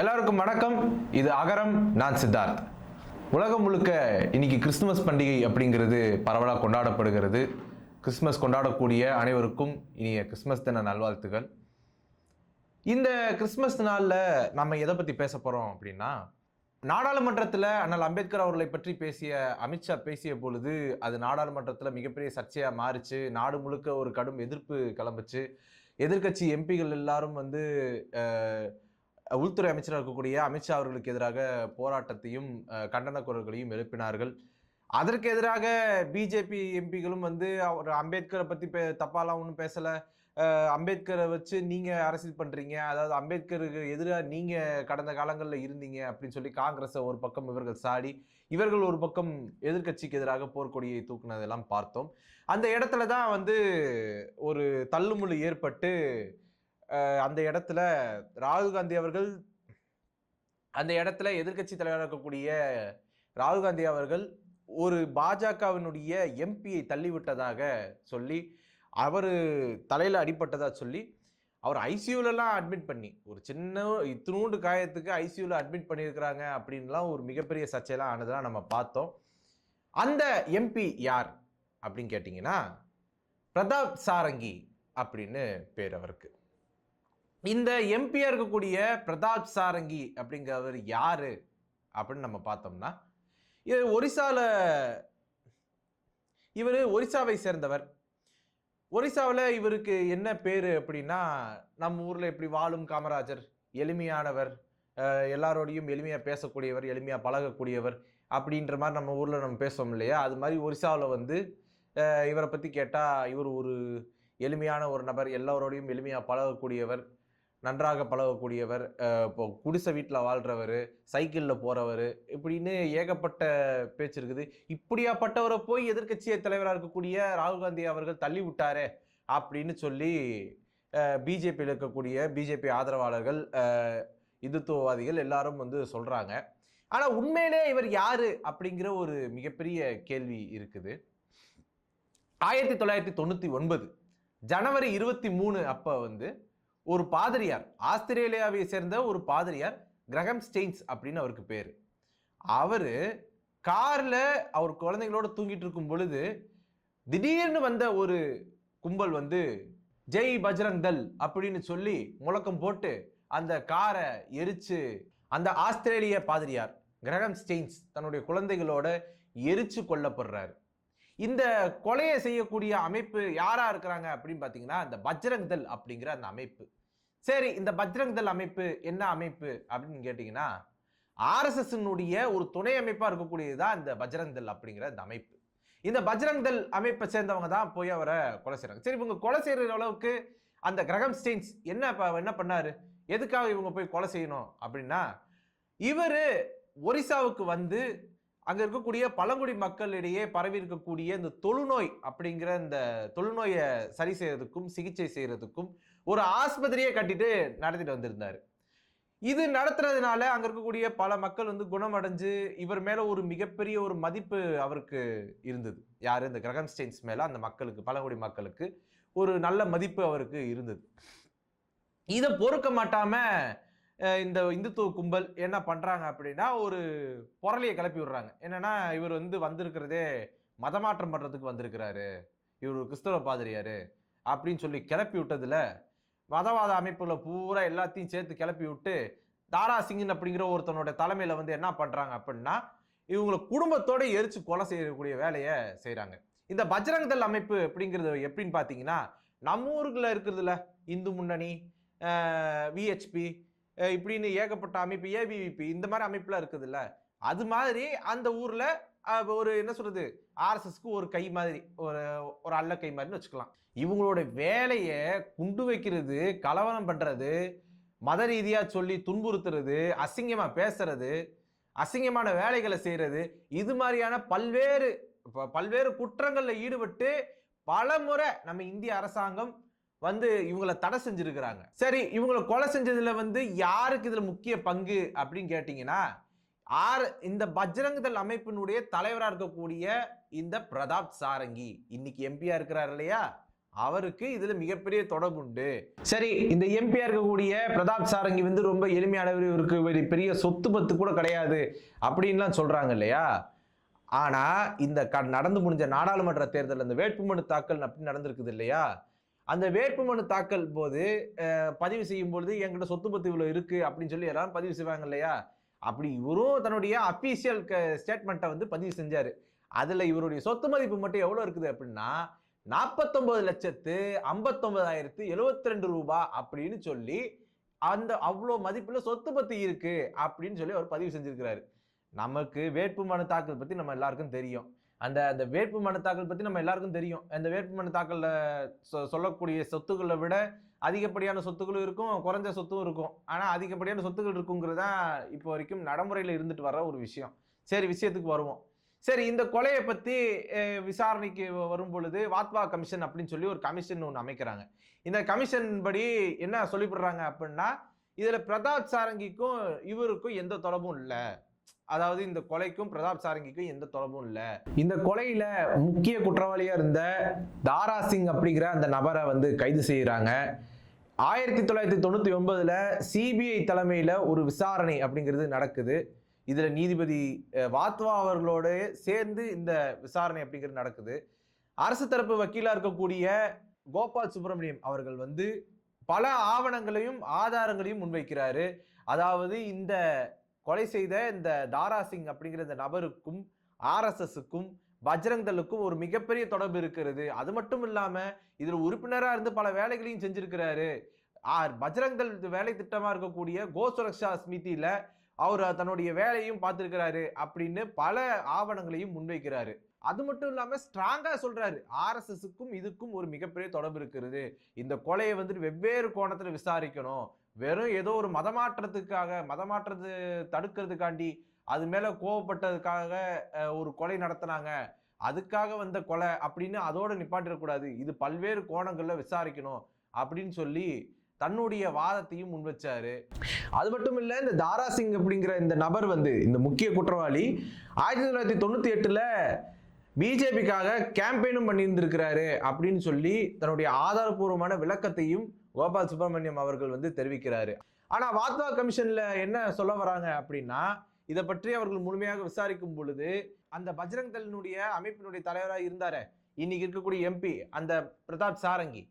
எல்லாருக்கும் வணக்கம். இது அகரம் நான் சித்தார்த். உலகம் முழுக்க இன்னைக்கு கிறிஸ்துமஸ் பண்டிகை அப்படிங்கிறது பரவலாக கொண்டாடப்படுகிறது. கிறிஸ்மஸ் கொண்டாடக்கூடிய அனைவருக்கும் இனிய கிறிஸ்மஸ் தின நல்வாழ்த்துகள். இந்த கிறிஸ்மஸ் நாளில் நம்ம எதை பற்றி பேச போகிறோம் அப்படின்னா நாடாளுமன்றத்தில் அண்ணல் அம்பேத்கர் அவர்களை பற்றி பேசிய அமித்ஷா பேசிய பொழுது அது நாடாளுமன்றத்தில் மிகப்பெரிய சர்ச்சையாக மாறிச்சு. நாடு முழுக்க ஒரு கடும் எதிர்ப்பு கிளம்புச்சு. எதிர்க்கட்சி எம்பிகள் எல்லாரும் வந்து உள்துறை அமைச்சராக இருக்கக்கூடிய அமித்ஷா அவர்களுக்கு எதிராக போராட்டத்தையும் கண்டன குரல்களையும் எழுப்பினார்கள். அதற்கு எதிராக பிஜேபி எம்பிகளும் வந்து அவர் அம்பேத்கரை பற்றி பே தப்பாலாம் ஒன்றும் பேசலை. அம்பேத்கரை வச்சு நீங்கள் அரசியல் பண்ணுறீங்க அதாவது அம்பேத்கருக்கு எதிராக நீங்கள் கடந்த காலங்களில் இருந்தீங்க அப்படின்னு சொல்லி காங்கிரஸை ஒரு பக்கம் இவர்கள் சாடி இவர்கள் ஒரு பக்கம் எதிர்க்கட்சிக்கு எதிராக போர்க்கொடியை தூக்குனதெல்லாம் பார்த்தோம். அந்த இடத்துல தான் வந்து ஒரு தள்ளுமுள்ளு ஏற்பட்டு அந்த இடத்துல ராகுல் காந்தி அவர்கள் அந்த இடத்துல எதிர்க்கட்சி தலைவராக இருக்கக்கூடிய ராகுல் காந்தி அவர்கள் ஒரு பாஜகவினுடைய எம்பியை தள்ளிவிட்டதாக சொல்லி அவர் தலையில் அடிபட்டதாக சொல்லி அவர் ஐசியூலலாம் அட்மிட் பண்ணி ஒரு சின்ன இத்தினூண்டு காயத்துக்கு ஐசியூவில் அட்மிட் பண்ணியிருக்கிறாங்க அப்படின்லாம் ஒரு மிகப்பெரிய சர்ச்சையெல்லாம் ஆனதெல்லாம் நம்ம பார்த்தோம். அந்த எம்பி யார் அப்படின்னு கேட்டிங்கன்னா பிரதாப் சாரங்கி அப்படின்னு பேர் அவருக்கு. இந்த எம்பியா இருக்கக்கூடிய பிரதாப் சாரங்கி அப்படிங்கிறவர் யாரு அப்படின்னு நம்ம பார்த்தோம்னா இது ஒரிசாவில் இவர் ஒரிசாவை சேர்ந்தவர். ஒரிசாவில் இவருக்கு என்ன பேர் அப்படின்னா நம்ம ஊரில் இப்படி வாழும் காமராஜர் எளிமையானவர் எல்லாரோடையும் எளிமையாக பேசக்கூடியவர் எளிமையாக பழகக்கூடியவர் அப்படின்ற மாதிரி நம்ம ஊரில் நம்ம பேசுவோம் இல்லையா? அது மாதிரி ஒரிசாவில் வந்து இவரை பற்றி கேட்டால் இவர் ஒரு எளிமையான ஒரு நபர் எல்லோரோடையும் எளிமையாக பழகக்கூடியவர் நன்றாக பழகக்கூடியவர் இப்போ குடிசை வீட்டில் வாழ்கிறவர் சைக்கிளில் போகிறவர் இப்படின்னு ஏகப்பட்ட பேச்சு இருக்குது. இப்படியாப்பட்டவரை போய் எதிர்க்கட்சி தலைவராக இருக்கக்கூடிய ராகுல் காந்தி அவர்கள் தள்ளி விட்டாரே அப்படின்னு சொல்லி பிஜேபியில் இருக்கக்கூடிய பிஜேபி ஆதரவாளர்கள் இந்துத்துவவாதிகள் எல்லாரும் வந்து சொல்கிறாங்க ஆனால் உண்மையிலே இவர் யார் அப்படிங்கிற ஒரு மிகப்பெரிய கேள்வி இருக்குது. ஆயிரத்தி தொள்ளாயிரத்தி தொண்ணூற்றி ஒன்பது ஜனவரி இருபத்தி மூணு அப்போ வந்து ஒரு பாதிரியார் ஆஸ்திரேலியாவை சேர்ந்த ஒரு பாதிரியார் கிரகம் ஸ்டெயின்ஸ் அப்படின்னு அவருக்கு பேர். அவர் காரில் அவர் குழந்தைங்களோட தூங்கிட்டு இருக்கும் பொழுது திடீர்னு வந்த ஒரு கும்பல் வந்து ஜெய் பஜ்ரங் தல் அப்படின்னு சொல்லி முழக்கம் போட்டு அந்த காரை எரிச்சு அந்த ஆஸ்திரேலிய பாதிரியார் கிரகம் ஸ்டெயின்ஸ் தன்னுடைய குழந்தைகளோட எரிச்சு கொல்லப்படுறாரு. இந்த கொலையை செய்யக்கூடிய அமைப்பு யாரா இருக்கிறாங்க அப்படின்னு பார்த்தீங்கன்னா அந்த பஜ்ரங் தல் அப்படிங்கிற அந்த அமைப்பு. சரி இந்த பஜ்ரங் தல் அமைப்பு என்ன அமைப்பு அப்படின்னு கேட்டிங்கன்னா ஆர்எஸ்எஸ்னுடைய ஒரு துணை அமைப்பாக இருக்கக்கூடியது தான் இந்த பஜ்ரங் தல் அப்படிங்கிற இந்த அமைப்பு. இந்த பஜ்ரங் தல் அமைப்பை சேர்ந்தவங்க தான் போய் அவரை கொலை செய்கிறாங்க சரி இவங்க கொலை செய்கிற அளவுக்கு அந்த கிரகம் ஸ்டெயின்ஸ் என்ன ப- என்ன பண்ணார்? எதுக்காக இவங்க போய் கொலை செய்யணும் அப்படின்னா இவர் ஒரிசாவுக்கு வந்து அங்கே இருக்கக்கூடிய பழங்குடி மக்களிடையே பரவி இருக்கக்கூடிய இந்த தொழுநோய் அப்படிங்கிற இந்த தொழுநோயை சரி செய்யறதுக்கும் சிகிச்சை செய்யறதுக்கும் ஒரு ஆஸ்பத்திரியே கட்டிட்டு நடத்திட்டு வந்திருந்தார். இது நடத்துறதுனால அங்க இருக்கக்கூடிய பல மக்கள் வந்து குணமடைஞ்சு இவர் மேல ஒரு மிகப்பெரிய ஒரு மதிப்பு அவருக்கு இருந்தது. யாரு? இந்த கிரகம் ஸ்டெயின்ஸ் மேல அந்த மக்களுக்கு பழங்குடி மக்களுக்கு ஒரு நல்ல மதிப்பு அவருக்கு இருந்தது. இதை பொறுக்க மாட்டாம இந்த இந்துத்துவ கும்பல் என்ன பண்ணுறாங்க அப்படின்னா ஒரு புரளியை கிளப்பி விடுறாங்க. என்னென்னா இவர் வந்து வந்திருக்கிறதே மதமாற்றம் பண்ணுறதுக்கு வந்திருக்கிறாரு. இவர் ஒரு கிறிஸ்தவ பாதிரியாரு அப்படின்னு சொல்லி கிளப்பி விட்டதுல மதவாத அமைப்புகளை பூரா எல்லாத்தையும் சேர்த்து கிளப்பி விட்டு தாரா சிங்கன் அப்படிங்கிற ஒருத்தனோட தலைமையில் வந்து என்ன பண்ணுறாங்க அப்படின்னா இவங்களை குடும்பத்தோட எரிச்சு கொலை செய்யக்கூடிய வேலையை செய்கிறாங்க இந்த பஜ்ரங் தள் அமைப்பு அப்படிங்கிறது எப்படின்னு பார்த்தீங்கன்னா நம்ம ஊருக்குள்ள இருக்கிறதுல இந்து முன்னணி விஹெச்பி இப்படின்னு ஏகப்பட்ட அமைப்பு ஏபிவிபி இந்த மாதிரி அமைப்புலாம் இருக்குதுல்ல. அது மாதிரி அந்த ஊரில் ஒரு என்ன சொல்கிறது ஆர்எஸ்எஸ்க்கு ஒரு கை மாதிரி ஒரு ஒரு அல்ல கை மாதிரின்னு வச்சுக்கலாம். இவங்களோட வேலையை குண்டு வைக்கிறது கலவரம் பண்ணுறது மத ரீதியாக சொல்லி துன்புறுத்துறது அசிங்கமாக பேசுறது அசிங்கமான வேலைகளை செய்கிறது இது மாதிரியான பல்வேறு பல்வேறு குற்றங்களில் ஈடுபட்டு பல முறை நம்ம இந்திய அரசாங்கம் வந்து இவங்கள தடை செஞ்சிருக்கிறாங்க. சரி இவங்களை கொலை செஞ்சதுல வந்து யாருக்கு இதுல முக்கிய பங்கு அப்படின்னு கேட்டீங்கன்னா ஆர் இந்த பஜ்ரங் தள் அமைப்பினுடைய தலைவராக இருக்கக்கூடிய இந்த பிரதாப் சாரங்கி இன்னைக்கு எம்பியா இருக்கிறார் இல்லையா? அவருக்கு இதுல மிகப்பெரிய தொடர்பு உண்டு. சரி இந்த எம்பியா இருக்கக்கூடிய பிரதாப் சாரங்கி வந்து ரொம்ப எளிமையானவர் இவருக்கு ஒரு பெரிய சொத்து பத்து கூட கிடையாது அப்படின்லாம் சொல்றாங்க இல்லையா? ஆனா இந்த க நடந்து முடிஞ்ச நாடாளுமன்ற தேர்தல் அந்த வேட்புமனு தாக்கல் அப்படி நடந்திருக்குது இல்லையா? அந்த வேட்புமனு தாக்கல் போது பதிவு செய்யும் பொழுது என்கிட்ட சொத்து பத்து இவ்வளோ இருக்கு அப்படின்னு சொல்லி எல்லாரும் பதிவு செய்வாங்க இல்லையா? அப்படி இவரும் தன்னுடைய அபிஷியல் ஸ்டேட்மெண்ட்டை வந்து பதிவு செஞ்சார். அதில் இவருடைய சொத்து மதிப்பு மட்டும் எவ்வளோ இருக்குது அப்படின்னா நாற்பத்தொம்பது லட்சத்து ஐம்பத்தொம்பதாயிரத்து எழுபத்தி ரெண்டு ரூபாய் அப்படின்னு சொல்லி அந்த அவ்வளோ மதிப்பில் சொத்து பத்தி இருக்கு அப்படின்னு சொல்லி அவர் பதிவு செஞ்சுருக்கிறாரு. நமக்கு வேட்பு மனு தாக்கல் பற்றி நம்ம எல்லாருக்கும் தெரியும். அந்த அந்த வேட்பு மனு தாக்கல் பற்றி நம்ம எல்லாருக்கும் தெரியும். அந்த வேட்பு மனு தாக்கலில் சொ- சொல்லக்கூடிய சொத்துக்களை விட அதிகப்படியான சொத்துக்களும் இருக்கும் குறைஞ்ச சொத்தும் இருக்கும். ஆனால் அதிகப்படியான சொத்துக்கள் இருக்குங்கிறது தான் இப்போ வரைக்கும் நடைமுறையில் இருந்துட்டு வர ஒரு விஷயம். சரி விஷயத்துக்கு வருவோம். சரி இந்த கொலையை பற்றி விசாரணைக்கு வரும் பொழுது வாத்வா கமிஷன் அப்படின்னு சொல்லி ஒரு கமிஷன் ஒன்று அமைக்கிறாங்க. இந்த கமிஷன் படி என்ன சொல்லிவிடுறாங்க அப்படின்னா இதில் பிரதாப் சாரங்கிக்கும் இவருக்கும் எந்த தொடர்பும் இல்லை. அதாவது இந்த கொலைக்கும் பிரதாப் சாரங்கிக்கும் எந்த தொடர்பும் இல்லை. இந்த கொலையில முக்கிய குற்றவாளியா இருந்த தாரா சிங் அப்படிங்கிற அந்த நபரை வந்து கைது செய்யறாங்க. ஆயிரத்தி தொள்ளாயிரத்தி தொண்ணூற்றி ஒன்பதில் சிபிஐ தலைமையில் ஒரு விசாரணை அப்படிங்கிறது நடக்குது. இதில் நீதிபதி வாத்வா அவர்களோடு சேர்ந்து இந்த விசாரணை அப்படிங்கிறது நடக்குது. அரசு தரப்பு வக்கீலாக இருக்கக்கூடிய கோபால் சுப்பிரமணியம் அவர்கள் வந்து பல ஆவணங்களையும் ஆதாரங்களையும் முன்வைக்கிறாரு. அதாவது இந்த கொலை செய்த இந்த தாரா சிங் அப்படிங்கிற இந்த நபருக்கும் ஆர்எஸ்எஸுக்கும் பஜ்ரங் தலுக்கும் ஒரு மிகப்பெரிய தொடர்பு இருக்கிறது. அது மட்டும் இல்லாமல் இதில் உறுப்பினராக இருந்து பல வேலைகளையும் செஞ்சிருக்கிறாரு. ஆர். பஜ்ரங் தல் வேலை திட்டமாக இருக்கக்கூடிய கோ சுரக்ஷா ஸ்மிதியில் அவர் தன்னுடைய வேலையும் பார்த்துருக்கிறாரு அப்படின்னு பல ஆவணங்களையும் முன்வைக்கிறாரு. அது மட்டும் இல்லாமல் ஸ்ட்ராங்காக சொல்கிறாரு ஆர்எஸ்எஸுக்கும் இதுக்கும் ஒரு மிகப்பெரிய தொடர்பு இருக்கிறது. இந்த கொலையை வந்துட்டு வெவ்வேறு கோணத்தில் விசாரிக்கணும். வெறும் ஏதோ ஒரு மதமாற்றத்துக்காக மதமாற்றத்தை தடுக்கிறதுக்காண்டி அது மேலே கோவப்பட்டதுக்காக ஒரு கொலை நடத்தினாங்க. அதுக்காக வந்த கொலை அப்படின்னு அதோடு நிப்பாட்டிடக்கூடாது. இது பல்வேறு கோணங்களில் விசாரிக்கணும் அப்படின்னு சொல்லி தன்னுடைய வாதத்தையும் முன்வச்சாரு அது மட்டும் இல்லை இந்த தாரா சிங் அப்படிங்கிற இந்த நபர் வந்து இந்த முக்கிய குற்றவாளி ஆயிரத்தி தொள்ளாயிரத்தி தொண்ணூற்றி எட்டில் பிஜேபிக்காக கேம்பெயினும் பண்ணியிருந்திருக்கிறாரு அப்படின்னு சொல்லி தன்னுடைய ஆதாரபூர்வமான விளக்கத்தையும் கோபால் சுப்பிரமணியம் அவர்கள் வந்து தெரிவிக்கிறாரு. ஆனா வாத்வா கமிஷன்ல என்ன சொல்ல வராங்க அப்படின்னா இதை பற்றி அவர்கள் முழுமையாக விசாரிக்கும் பொழுது அந்த பஜ்ரங் தலினுடைய அமைப்பினுடைய தலைவராக இருந்தார். இன்னைக்கு இருக்கக்கூடிய எம்பி அந்த பிரதாப் சாரங்கி.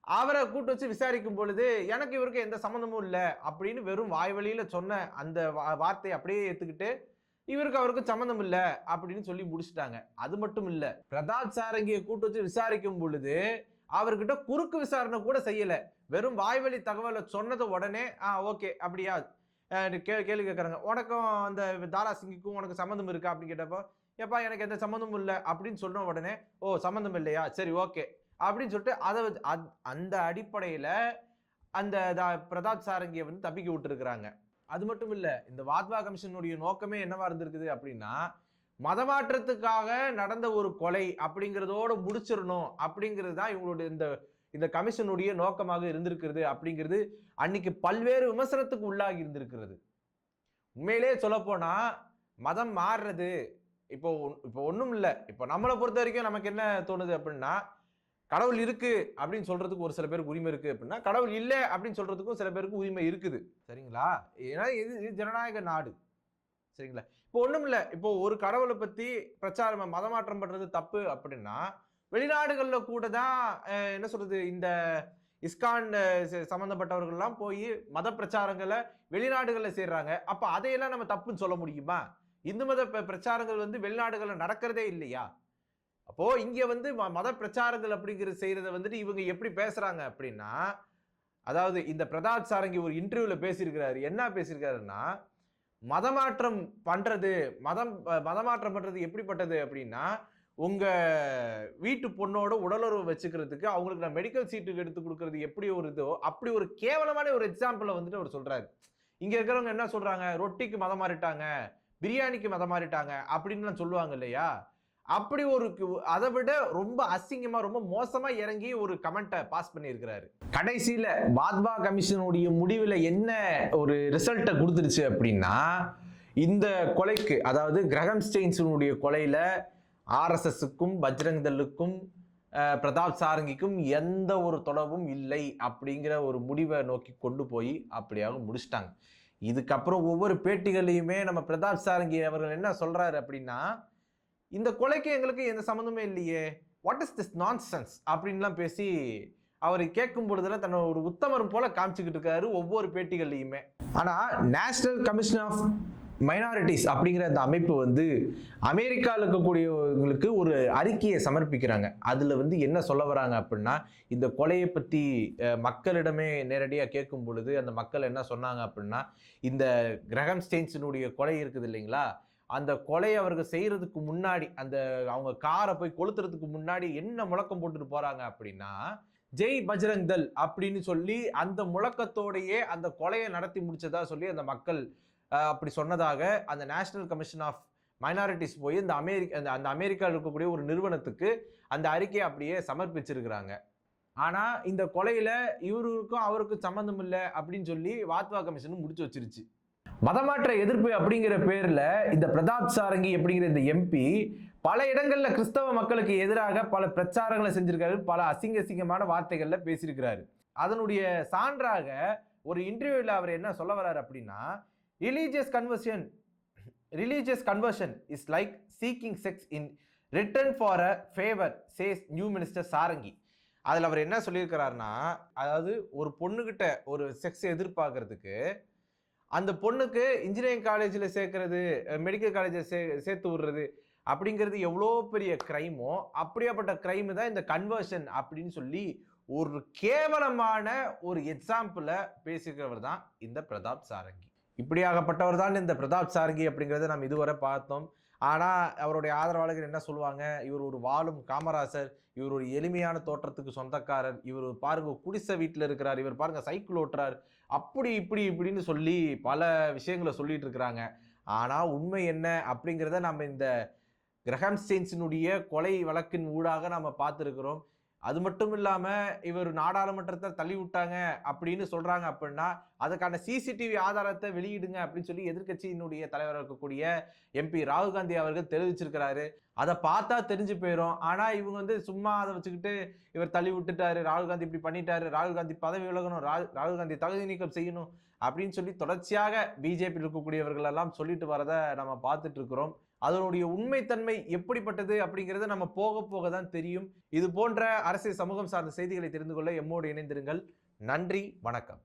அவரை கூட்டு வச்சு விசாரிக்கும் பொழுது எனக்கு இவருக்கு எந்த சம்மந்தமும் இல்லை அப்படின்னு வெறும் வாய் வழியில் சொன்ன அந்த வா- வார்த்தையை அப்படியே ஏற்றுக்கிட்டு இவருக்கு அவருக்கு சம்மந்தம் இல்லை அப்படின்னு சொல்லி முடிச்சுட்டாங்க. அது மட்டும் இல்லை பிரதாப் சாரங்கியை கூட்டு வச்சு விசாரிக்கும் பொழுது அவர்கிட்ட குறுக்கு விசாரணை கூட செய்யலை. வெறும் வாய்வழி தகவலை சொன்னது உடனே ஆ ஓகே அப்படியா? கே கேள்வி கேட்குறாங்க. உனக்கும் அந்த தாரா சிங்குக்கும் உனக்கு சம்மந்தம் இருக்கா? அப்படின்னு கேட்டப்போ ஏப்பா எனக்கு எந்த சம்மந்தமும் இல்லை. அப்படின்னு சொன்ன உடனே ஓ சம்மந்தம் இல்லையா? சரி ஓகே. அப்படின்னு சொல்லிட்டு அதை வச்சு- அந்த அடிப்படையில் அந்த தா- பிரதாப் சாரங்கியை வந்து தப்பிக்க விட்டுருக்குறாங்க. அது மட்டும் இல்லை இந்த வாத்வா கமிஷனுடைய நோக்கமே என்னவா இருந்திருக்குது அப்படின்னா மதமாற்றத்துக்காக நடந்த ஒரு கொலை அப்படிங்கிறதோட முடிச்சிடணும் அப்படிங்கிறது தான் இவங்களுடைய இந்த இந்த கமிஷனுடைய நோக்கமாக இருந்திருக்கிறது அப்படிங்கிறது அன்னைக்கு பல்வேறு விமர்சனத்துக்கு உள்ளாகி இருந்திருக்கிறது. உண்மையிலே சொல்லப்போனால் மதம் மாறுறது. இப்போ ஒன்- இப்போ ஒன்றும் இல்லை. இப்போ நம்மளை பொறுத்த வரைக்கும் நமக்கு என்ன தோணுது அப்படின்னா கடவுள் இருக்கு அப்படின்னு சொல்றதுக்கு ஒரு சில பேருக்கு உரிமை இருக்கு அப்படின்னா கடவுள் இல்லை அப்படின்னு சொல்றதுக்கும் சில பேருக்கு உரிமை இருக்குது. சரிங்களா? ஏன்னா இது இது ஜனநாயக நாடு. சரிங்களா? இப்போ ஒன்றும் இல்லை. இப்போ ஒரு கடவுளை பற்றி பிரச்சாரம் மதமாற்றம் பண்ணுறது தப்பு அப்படின்னா வெளிநாடுகளில் கூட தான் என்ன சொல்றது இந்த இஸ்கான் சம்மந்தப்பட்டவர்கள்லாம் போய் மத பிரச்சாரங்களை வெளிநாடுகளில் செய்கிறாங்க அப்போ அதையெல்லாம் நம்ம தப்புன்னு சொல்ல முடியுமா? இந்து மத பிரச்சாரங்கள் வந்து வெளிநாடுகளில் நடக்கிறதே இல்லையா? அப்போது இங்கே வந்து ம- மத பிரச்சாரங்கள் அப்படிங்கிறது செய்கிறத வந்துட்டு இவங்க எப்படி பேசுகிறாங்க அப்படின்னா அதாவது இந்த பிரதாப் சாரங்கி ஒரு இன்டர்வியூல பேசியிருக்கிறாரு. என்ன பேசியிருக்காருன்னா மதமாற்றம் பண்ணுறது மதம் மதமாற்றம் பண்ணுறது எப்படிப்பட்டது அப்படின்னா உங்கள் வீட்டு பொண்ணோட உடலுறவு வச்சுக்கிறதுக்கு அவங்களுக்கு நான் மெடிக்கல் சீட்டுக்கு எடுத்து கொடுக்கறது எப்படி ஒரு இதோ அப்படி ஒரு கேவலமான ஒரு எக்ஸாம்பிளை வந்துட்டு அவர் சொல்கிறாரு இங்கே இருக்கிறவங்க என்ன சொல்கிறாங்க ரொட்டிக்கு மதம் மாறிட்டாங்க பிரியாணிக்கு மதம் மாறிட்டாங்க அப்படின்லாம் சொல்லுவாங்க இல்லையா? அப்படி ஒரு அதை விட ரொம்ப அசிங்கமாக ரொம்ப மோசமாக இறங்கி ஒரு கமெண்ட்டை பாஸ் பண்ணியிருக்கிறாரு. கடைசியில் வாத்வா கமிஷனுடைய முடிவில் என்ன ஒரு ரிசல்ட்டை கொடுத்துருச்சு அப்படின்னா இந்த கொலைக்கு அதாவது கிரகம் ஸ்டெயின்ஸினுடைய கொலையில் ஆர்எஸ்எஸ்க்கும் பஜ்ரங் தலுக்கும் பிரதாப் சாரங்கிக்கும் எந்த ஒரு தொடர்பும் இல்லை அப்படிங்கிற ஒரு முடிவை நோக்கி கொண்டு போய் அப்படியாக முடிச்சிட்டாங்க. இதுக்கப்புறம் ஒவ்வொரு பேட்டிகள்லையுமே நம்ம பிரதாப் சாரங்கி அவர்கள் என்ன சொல்கிறாரு அப்படின்னா இந்த கொலைக்கு எங்களுக்கு எந்த சம்மந்தமே இல்லையே. What is this nonsense அப்படின்லாம் பேசி அவர் கேட்கும் பொழுதுல தன்னை ஒரு உத்தமர் போல காமிச்சுக்கிட்டு இருக்காரு ஒவ்வொரு பேட்டிகள்லையுமே. ஆனால் நேஷனல் கமிஷன் ஆஃப் மைனாரிட்டிஸ் அப்படிங்கிற அந்த அமைப்பு வந்து அமெரிக்காவில் இருக்கக்கூடியவங்களுக்கு ஒரு அறிக்கையை சமர்ப்பிக்கிறாங்க. அதில் வந்து என்ன சொல்ல வராங்க அப்படின்னா இந்த கொலையை பற்றி மக்களிடமே நேரடியாக கேட்கும் பொழுது அந்த மக்கள் என்ன சொன்னாங்க அப்படின்னா இந்த கிரகம் ஸ்டெயின்ஸினுடைய கொலை இருக்குது இல்லைங்களா? அந்த கொலை அவர்கள் செய்கிறதுக்கு முன்னாடி அந்த அவங்க காரை போய் கொளுத்துறதுக்கு முன்னாடி என்ன முழக்கம் போட்டுட்டு போகிறாங்க அப்படின்னா ஜெய் பஜ்ரங் தல் அப்படின்னு சொல்லி அந்த முழக்கத்தோடையே அந்த கொலையை நடத்தி முடிச்சதா சொல்லி அந்த மக்கள் அப்படி சொன்னதாக அந்த நேஷனல் கமிஷன் ஆஃப் மைனாரிட்டிஸ் போய் இந்த அமெரிக்க அந்த அந்த அமெரிக்காவில் இருக்கக்கூடிய ஒரு நிறுவனத்துக்கு அந்த அறிக்கையை அப்படியே சமர்ப்பிச்சிருக்கிறாங்க. ஆனால் இந்த கொலையில் இவருக்கும் அவருக்கும் சம்மந்தம் இல்லை அப்படின்னு சொல்லி வாத்வா கமிஷன் முடிச்சு வச்சிருச்சு. மதமாற்ற எதிர்ப்பு அப்படிங்கிற பேரில் இந்த பிரதாப் சாரங்கி அப்படிங்கிற இந்த எம்பி பல இடங்களில் கிறிஸ்தவ மக்களுக்கு எதிராக பல பிரச்சாரங்களை செஞ்சிருக்காரு. பல அசிங்க அசிங்கமான வார்த்தைகளில் பேசியிருக்கிறாரு. அதனுடைய சான்றாக ஒரு இன்டர்வியூவில் அவர் என்ன சொல்ல வர்றாரு அப்படின்னா religious conversion religious conversion is like seeking sex in return for a favour says new minister Sarangi அதில் அவர் என்ன சொல்லியிருக்கிறாருன்னா அதாவது ஒரு பொண்ணுக்கிட்ட ஒரு செக்ஸ் எதிர்பார்க்கறதுக்கு அந்த பொண்ணுக்கு இன்ஜினியரிங் காலேஜில் சேர்க்கறது மெடிக்கல் காலேஜில் சே சேர்த்து விடுறது அப்படிங்கிறது எவ்வளோ பெரிய க்ரைமோ அப்படியாப்பட்ட க்ரைமு தான் இந்த கன்வர்ஷன் அப்படின்னு சொல்லி ஒரு கேவலமான ஒரு எக்ஸாம்பிளை பேசிக்கிறவர் தான் இந்த பிரதாப் சாரங்கி. இப்படியாகப்பட்டவர் தான் இந்த பிரதாப் சாரங்கி அப்படிங்கிறத நாம் இதுவரை பார்த்தோம். ஆனால் அவருடைய ஆதரவாளர்கள் என்ன சொல்லுவாங்க? இவர் ஒரு வாழும் காமராசர் இவர் ஒரு எளிமையான தோற்றத்துக்கு சொந்தக்காரர் இவர் பாருங்க குடிசை வீட்டில் இருக்கிறார் இவர் பாருங்க சைக்கிள் ஓட்டுறார். அப்படி இப்படி இப்படின்னு சொல்லி பல விஷயங்களை சொல்லிட்டு இருக்கிறாங்க. ஆனால் உண்மை என்ன அப்படிங்கிறத நம்ம இந்த கிரஹாம் ஸ்டெயின்ஸினுடைய கொலை வழக்கின் ஊடாக நம்ம பார்த்துருக்கிறோம். அது மட்டும் இல்லாமல் இவர் நாடாளுமன்றத்தை தள்ளி விட்டாங்க அப்படின்னு சொல்கிறாங்க அப்படின்னா அதுக்கான சிசிடிவி ஆதாரத்தை வெளியிடுங்க அப்படின்னு சொல்லி எதிர்கட்சியினுடைய தலைவராக இருக்கக்கூடிய எம்பி ராகுல் காந்தி அவர்கள் தெரிவிச்சிருக்கிறாரு. அதை பார்த்தா தெரிஞ்சு போயிடும் ஆனால் இவங்க வந்து சும்மா அதை வச்சுக்கிட்டு இவர் தள்ளி விட்டுட்டாரு ராகுல் காந்தி இப்படி பண்ணிட்டாரு ராகுல் காந்தி பதவி விலகணும் ரா- ராகுல் காந்தி தகுதி நீக்கம் செய்யணும் அப்படின்னு சொல்லி தொடர்ச்சியாக பிஜேபி இருக்கக்கூடியவர்கள் எல்லாம் சொல்லிட்டு வரதை நம்ம பார்த்துட்டு இருக்கிறோம். அதனுடைய உண்மைத்தன்மை எப்படிப்பட்டது அப்படிங்கிறத நம்ம போக போக தான் தெரியும். இது போன்ற அரசியல் சமூகம் சார்ந்த செய்திகளை தெரிந்து கொள்ள எம்மோடு இணைந்திருங்கள். நன்றி வணக்கம்.